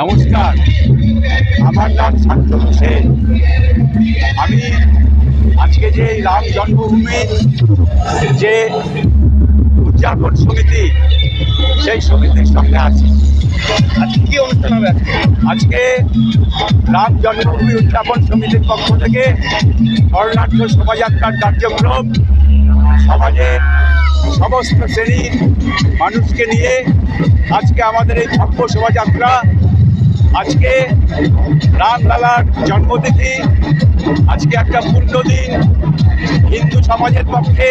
নমস্কার। আমার নাম শান্তনু সেন। আমি আজকে যে রাম জন্মভূমির যে উদযাপন সমিতি সেই সমিতির সঙ্গে আছি। আজকে কি অনুষ্ঠান হবে আজকে? রাম জন্মভূমি উদযাপন সমিতির পক্ষ থেকে বর্ণাঢ্য শোভাযাত্রার কার্যক্রম সমাজের সমস্ত শ্রেণির মানুষকে নিয়ে আজকে আমাদের এই ভব্য শোভাযাত্রা আজকে রামলালার জন্মতিথি, আজকে একটা পূর্ণ দিন হিন্দু সমাজের পক্ষে,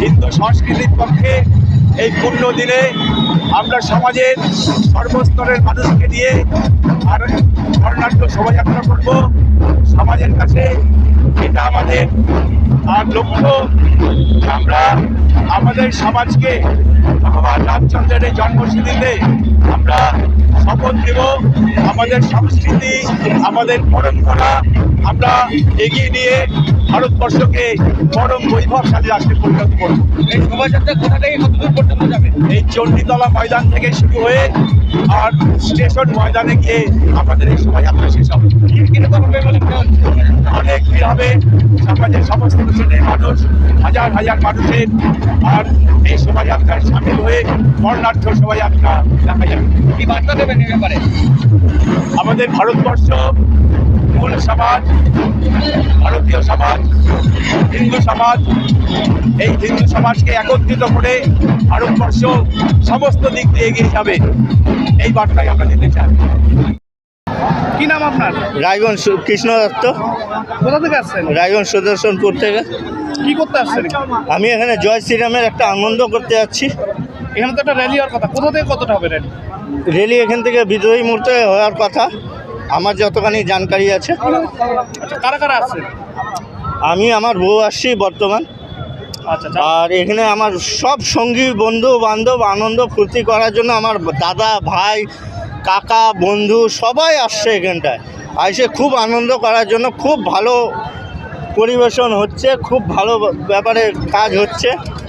হিন্দু সংস্কৃতির পক্ষে। এই পূর্ণ দিনে আমরা সমাজের সর্বস্তরের মানুষকে নিয়ে আর বর্ণাঢ্য শোভাযাত্রা করব। সমাজের কাছে এটা আমাদের আর লক্ষ্য। আমরা আমাদের সমাজকে ভগবান রামচন্দ্রের এই আমরা দেব আমাদের সংস্কৃতি আমাদের পরম্পরা আমরা এগিয়ে নিয়ে ভারতবর্ষকে পরম বৈভবশালী রাষ্ট্রে পরিণত করব। এই শোভাযাত্রা কোথা থেকে কত দূর পর্যন্ত যাবে? এই চণ্ডীতলা ময়দান থেকে শুরু হয়ে আর স্টেশন ময়দানে গিয়ে আমাদের এই শোভাযাত্রা শেষ হবে। অনেক ভিড় হবে। সমাজের সমস্ত শ্রেণির মানুষ হাজার হাজার মানুষের আর এই শোভাযাত্রায় সামিল হয়ে বর্ণাঢ্য শোভাযাত্রা দেখা যাবে। কি বার্তা দেবেন আমাদের ভারতবর্ষ মূল সমাজ ভারতীয় সমাজ হিন্দু সমাজ এই হিন্দু সমাজকে একত্রিত করে ভারতবর্ষ সমস্ত দিক দিয়ে এগিয়ে যাবে। এই বার্তাই আমরা দিতে চাই। কি নাম আপনার? রায়গঞ্জ কৃষ্ণ দত্ত। কোথা থেকে আসছেন? রায়গঞ্জ সুদর্শনপুর থেকে। কি করতে আসছেন? আমি এখানে জয় শ্রীরামের একটা আনন্দ করতে যাচ্ছি। এখানে তো একটা র্যালি হওয়ার কথা। কোথা থেকে কতটা হবে র্যালি রেলি এখান থেকে বিদ্রোহী মুহূর্তে হওয়ার কথা। আমার যতখানি জানকারি আছে। আচ্ছা কারা কারা আসছেন আমি আমার বউ আসছি বর্তমান। আচ্ছা আচ্ছা। আর এখানে আমার সব সঙ্গী বন্ধু বান্ধব আনন্দ ফুর্তি করার জন্য আমার দাদা ভাই কাকা বন্ধু সবাই আসছে এখানটায়। আসে খুব আনন্দ করার জন্য খুব ভালো পরিবেশন হচ্ছে খুব ভালো ব্যাপারে কাজ হচ্ছে।